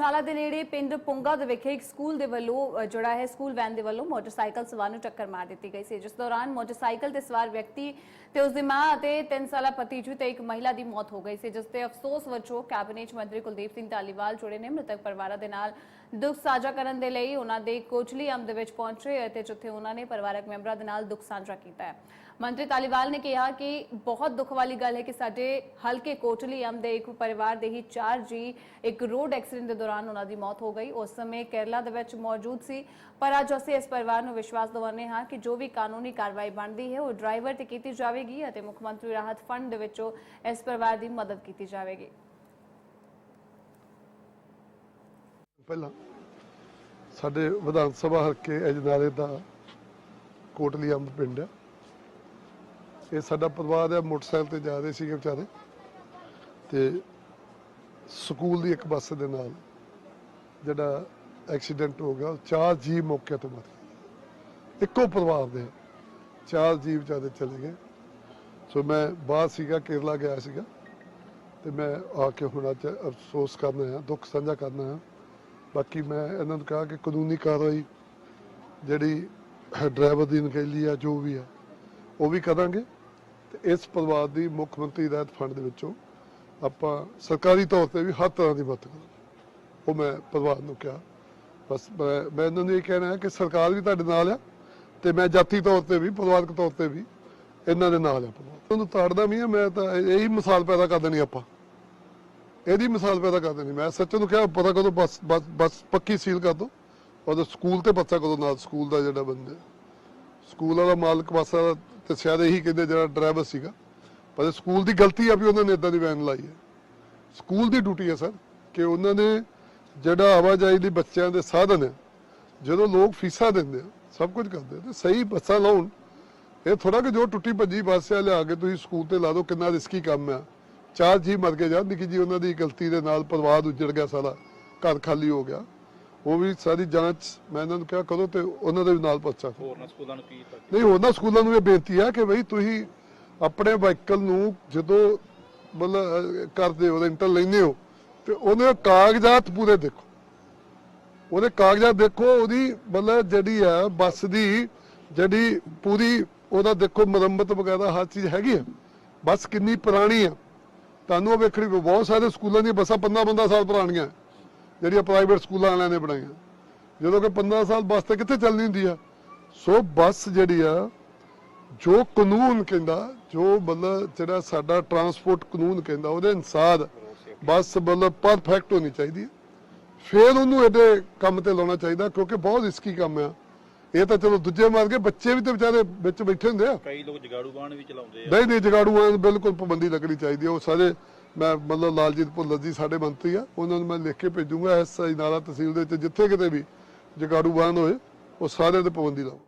ਅਜਨਾਲਾ ਦੇ ਨੇੜੇ ਪਿੰਡ ਪੁੰਗਾ ਦੇ ਵਿਖੇ ਇੱਕ ਸਕੂਲ ਦੇ ਵੱਲੋਂ ਜਿਹੜਾ ਹੈ, ਸਕੂਲ ਵੈਨ ਦੇ ਵੱਲੋਂ ਮੋਟਰਸਾਈਕਲ ਸਵਾਰ ਨੂੰ ਟੱਕਰ ਮਾਰ ਦਿੱਤੀ ਗਈ ਸੀ, ਜਿਸ ਦੌਰਾਨ ਮੋਟਰਸਾਈਕਲ ਤੇ ਸਵਾਰ ਵਿਅਕਤੀ ਤੇ ਉਸ ਦੀ ਮਾਂ ਅਤੇ 3 ਸਾਲਾ ਭਤੀਜੂ ਤੇ ਇੱਕ ਮਹਿਲਾ ਦੀ ਮੌਤ ਹੋ ਗਈ ਸੀ, ਜਿਸ ਤੇ ਅਫਸੋਸ ਵਜੋਂ ਕੈਬਨਿਟ ਮੰਤਰੀ ਕੁਲਦੀਪ ਸਿੰਘ ਧਾਲੀਵਾਲ ਜੁੜੇ ਨੇ ਮ੍ਰਿਤਕ ਪਰਿਵਾਰਾਂ ਦੇ ਨਾਲ ਦੁੱਖ ਸਾਂਝਾ ਕਰਨ ਦੇ ਲਈ ਉਹਨਾਂ ਦੇ ਕੋਚਲੀ ਅੰਬ ਦੇ ਵਿੱਚ ਪਹੁੰਚੇ ਅਤੇ ਜਿੱਥੇ ਉਹਨਾਂ ਨੇ ਪਰਿਵਾਰਕ ਮੈਂਬਰਾਂ ਦੇ ਨਾਲ ਦੁੱਖ ਸਾਂਝਾ ਕੀਤਾ ਹੈ। ਮੰਤਰੀ ਧਾਲੀਵਾਲ ਨੇ ਕਿਹਾ ਕਿ ਬਹੁਤ ਦੁੱਖ ਵਾਲੀ ਗੱਲ ਹੈ ਕਿ ਸਾਡੇ ਹਲਕੇ ਕੋਟਲੀ ਅੰਬ ਦੇ ਇੱਕ ਪਰਿਵਾਰ ਦੇ ਹੀ ਚਾਰ ਜੀ ਇੱਕ ਰੋਡ ਐਕਸੀਡੈਂਟ ਦੇ ਦੌਰਾਨ ਉਹਨਾਂ ਦੀ ਮੌਤ ਹੋ ਗਈ। ਉਸ ਸਮੇਂ ਕੇਰਲਾ ਦੇ ਵਿੱਚ ਮੌਜੂਦ ਸੀ। ਪਰ ਅੱਜ ਅਸੀਂ ਇਸ ਪਰਿਵਾਰ ਨੂੰ ਵਿਸ਼ਵਾਸ ਦਿਵਾਉਂਦੇ ਹਾਂ ਕਿ ਜੋ ਵੀ ਕਾਨੂੰਨੀ ਕਾਰਵਾਈ ਬਣਦੀ ਹੈ, ਉਹ ਡਰਾਈਵਰ ਤੇ ਕੀਤੀ ਜਾਵੇਗੀ ਅਤੇ ਮੁੱਖ ਮੰਤਰੀ ਰਾਹਤ ਫੰਡ ਦੇ ਵਿੱਚੋਂ ਇਸ ਪਰਿਵਾਰ ਦੀ ਮਦਦ ਕੀਤੀ ਜਾਵੇਗੀ। ਪਹਿਲਾਂ ਸਾਡੇ ਵਿਧਾਨ ਸਭਾ ਹਲਕੇ ਅਜਨਾਲੇ ਦਾ ਕੋਟਲੀ ਅੰਬ ਪਿੰਡ ਹੈ। ਇਹ ਸਾਡਾ ਪਰਿਵਾਰ ਹੈ, ਮੋਟਰਸਾਈਕਲ ਤੇ ਜਾ ਰਹੇ ਸੀਗੇ ਵਿਚਾਰੇ। ਤੇ ਸਕੂਲ ਦੀ ਇੱਕ ਬੱਸ ਦੇ ਨਾਲ ਜਿਹੜਾ ਐਕਸੀਡੈਂਟ ਹੋ ਗਿਆ ਉਹ ਚਾਰ ਜੀ ਮੌਕੇ ਤੋਂ ਮਰ ਗਏ। ਇੱਕੋ ਪਰਿਵਾਰ ਦੇ ਚਾਰ ਜੀ ਵਿਚਾਰੇ ਚਲੇ ਗਏ। ਸੋ ਮੈਂ ਬਾਹਰ ਸੀਗਾ, ਕੇਰਲਾ ਗਿਆ ਸੀਗਾ ਤੇ ਮੈਂ ਆ ਕੇ ਹੁਣ ਅੱਜ ਅਫਸੋਸ ਕਰਨਾ ਹੈ ਦੁੱਖ ਸਾਂਝਾ ਕਰਨਾ ਹੈ ਬਾਕੀ ਮੈਂ ਇਹਨਾਂ ਨੂੰ ਕਿਹਾ ਕਿ ਕਾਨੂੰਨੀ ਕਾਰਵਾਈ ਜਿਹੜੀ ਡਰਾਈਵਰ ਦੀ ਨਕੇਲੀ ਆ, ਜੋ ਵੀ ਆ, ਉਹ ਵੀ ਕਰਾਂਗੇ। ਤੇ ਇਸ ਪਰਿਵਾਰ ਦੀ ਮੁੱਖ ਮੰਤਰੀ ਰਾਹਤ ਫੰਡ ਦੇ ਵਿੱਚੋਂ ਆਪਾਂ ਸਰਕਾਰੀ ਤੌਰ ਤੇ ਵੀ ਹਰ ਤਰ੍ਹਾਂ ਦੀ ਮਦਦ ਕਰਾਂਗੇ। ਉਹ ਮੈਂ ਪਰਿਵਾਰ ਨੂੰ ਕਿਹਾ। ਬਸ ਮੈਂ ਮੈਂ ਇਹਨਾਂ ਨੂੰ ਇਹ ਕਹਿਣਾ ਹੈ ਕਿ ਸਰਕਾਰ ਵੀ ਤੁਹਾਡੇ ਨਾਲ ਆ ਤੇ ਮੈਂ ਜਾਤੀ ਤੌਰ ਤੇ ਵੀ, ਪਰਿਵਾਰਕ ਤੌਰ ਤੇ ਵੀ ਇਹਨਾਂ ਦੇ ਨਾਲ ਆ ਪਰਿਵਾਰ। ਉਹਨੂੰ ਤਾੜਦਾ ਵੀ ਮੈਂ ਤਾਂ ਇਹੀ ਮਿਸਾਲ ਪੈਦਾ ਕਰ ਦੇਣੀ ਆਪਾਂ। ਇਹਦੀ ਮਿਸਾਲ ਪੈਦਾ ਕਰ ਦੇਣੀ। ਮੈਂ ਸੱਚ ਨੂੰ ਕਿਹਾ, ਪਤਾ ਕਦੋਂ ਬਸ ਬਸ ਬਸ ਪੱਕੀ ਸੀਲ ਕਰ ਦੋ। ਉਹਦੇ ਸਕੂਲ ਤੇ ਬੱਚਾ ਕਦੋਂ ਨਾਲ, ਸਕੂਲ ਦਾ ਜਿਹੜਾ ਬੰਦਾ। ਸਕੂਲ ਵਾਲਾ ਮਾਲਕ ਪਾਸਾ ਤੇ ਸ਼ਾਇਦ ਇਹੀ ਕਹਿੰਦੇ ਜਿਹੜਾ ਡਰਾਈਵਰ ਸੀਗਾ। ਪਰ ਸਕੂਲ ਦੀ ਗਲਤੀ ਆ ਵੀ ਉਹਨਾਂ ਨੇ ਇਦਾਂ ਦੀ ਵੈਨ ਲਾਈ ਹੈ। ਸਕੂਲ ਦੀ ਡਿਊਟੀ ਹੈ ਸਰ, ਕਿ ਉਹਨਾਂ ਨੇ ਜਿਹੜਾ ਆਵਾਜਾਈ ਲਈ ਬੱਚਿਆਂ ਦੇ ਸਾਧਨ ਜਦੋਂ ਲੋਕ ਫੀਸਾਂ ਦਿੰਦੇ ਸਭ ਕੁਝ ਕਰਦੇ ਤੇ ਸਹੀ ਬੱਸਾਂ ਲਾਉਣ ਇਹ ਥੋੜਾ ਕਿ ਜੋ ਟੁੱਟੀ ਭੱਜੀ ਬੱਸ ਆ ਲਿਆ ਕੇ ਤੁਸੀਂ ਸਕੂਲ ਤੇ ਲਾ ਦਿਓ ਕਿੰਨਾ ਰਿਸਕੀ ਕੰਮ ਆ। ਚਾਰ ਜੀ ਮਰ ਕੇ ਜਾਂ ਨਿੱਕੀ ਜੀ ਉਹਨਾਂ ਦੀ ਗਲਤੀ ਦੇ ਨਾਲ ਪਰਿਵਾਰ ਉੱਜੜ ਗਿਆ ਸਾਰਾ ਘਰ ਖਾਲੀ ਹੋ ਗਿਆ। ਉਹ ਵੀ ਸਾਰੀ ਜਾਂਚ ਮੈਂ ਇਹਨਾਂ ਨੂੰ ਕਿਹਾ ਕਰੋ ਤੇ ਉਹਨਾਂ ਦੇ ਨਾਲ ਕਰੋ। ਹੋਰਨਾਂ ਸਕੂਲਾਂ ਨੂੰ ਕੀ ਨਹੀਂ ਉਹਨਾਂ ਸਕੂਲਾਂ ਨੂੰ ਇਹ ਬੇਨਤੀ ਆ ਕਿ ਬਈ ਤੁਸੀਂ ਆਪਣੇ ਵਾਹੀਕਲ ਨੂੰ ਜਦੋਂ ਮਤਲਬ ਕਰਦੇ ਹੋ ਰੈਂਟਲ ਲੈਂਦੇ ਹੋ ਤੇ ਉਹਦੇ ਕਾਗਜ਼ਾਤ ਪੂਰੇ ਦੇਖੋ। ਉਹਦੇ ਕਾਗਜ਼ਾਤ ਦੇਖੋ, ਉਹਦੀ ਮਤਲਬ ਜਿਹੜੀ ਆ, ਬੱਸ ਦੀ ਜਿਹੜੀ ਪੂਰੀ ਉਹਦਾ ਦੇਖੋ ਮੁਰੰਮਤ ਵਗੈਰਾ ਹਰ ਚੀਜ਼ ਹੈਗੀ ਆ। ਬੱਸ ਕਿੰਨੀ ਪੁਰਾਣੀ ਆ। ਤੁਹਾਨੂੰ ਉਹ ਵੇਖਣੀ ਬਹੁਤ ਸਾਰੇ ਸਕੂਲਾਂ ਦੀਆਂ ਬੱਸਾਂ 15 15 ਸਾਲ ਪੁਰਾਣੀਆਂ ਜਿਹੜੀਆਂ ਪ੍ਰਾਈਵੇਟ ਸਕੂਲਾਂ ਵਾਲਿਆਂ ਨੇ ਬਣਾਈਆਂ। ਜਦੋਂ ਕਿ 15 ਸਾਲ ਬੱਸ ਤੇ ਕਿੱਥੇ ਚੱਲਣੀ ਹੁੰਦੀ ਆ? ਸੋ ਬੱਸ ਜਿਹੜੀ ਆ, ਜੋ ਕਾਨੂੰਨ ਕਹਿੰਦਾ, ਜੋ ਮਤਲਬ ਜਿਹੜਾ ਸਾਡਾ ਟਰਾਂਸਪੋਰਟ ਕਾਨੂੰਨ ਕਹਿੰਦਾ, ਉਹਦੇ ਅਨਸਾਰ ਬੱਸ ਮਤਲਬ ਪਰਫੈਕਟ ਹੋਣੀ ਚਾਹੀਦੀ ਹੈ। ਫਿਰ ਉਹਨੂੰ ਇਹਦੇ ਕੰਮ ਤੇ ਲਾਉਣਾ ਚਾਹੀਦਾ ਕਿਉਂਕਿ ਬਹੁਤ ਰਿਸਕੀ ਕੰਮ ਆ। ਇਹ ਤਾਂ ਚਲੋ ਦੂਜੇ ਮਾਰ ਕੇ ਬੱਚੇ ਵੀ ਤੇ ਵਿਚਾਰੇ ਵਿੱਚ ਬੈਠੇ ਹੁੰਦੇ ਆ। ਕਈ ਲੋਕ ਜਗਾੜੂ ਬਾਣ ਵੀ ਚਲਾਉਂਦੇ ਆ। ਨਹੀਂ ਨਹੀਂ ਜਗਾੜੂਆਂ ਨੂੰ ਬਿਲਕੁਲ ਪਾਬੰਦੀ ਲੱਗਣੀ ਚਾਹੀਦੀ ਹੈ ਉਹ ਸਾਰੇ ਮੈਂ ਮਤਲਬ ਲਾਲਜੀਤ ਭੁੱਲਰ ਜੀ ਸਾਡੇ ਮੰਤਰੀ ਆ ਉਹਨਾਂ ਨੂੰ ਮੈਂ ਲਿਖ ਕੇ ਭੇਜੂੰਗਾ ਐਸਆਈ ਨਾਲਾ ਤਹਿਸੀਲ ਦੇ ਵਿੱਚ ਜਿੱਥੇ ਕਿਤੇ ਵੀ ਜਗਾੜੂ ਵਾਹਨ ਹੋਏ ਉਹ ਸਾਰਿਆਂ ਤੇ ਪਾਬੰਦੀ ਲਾਓ।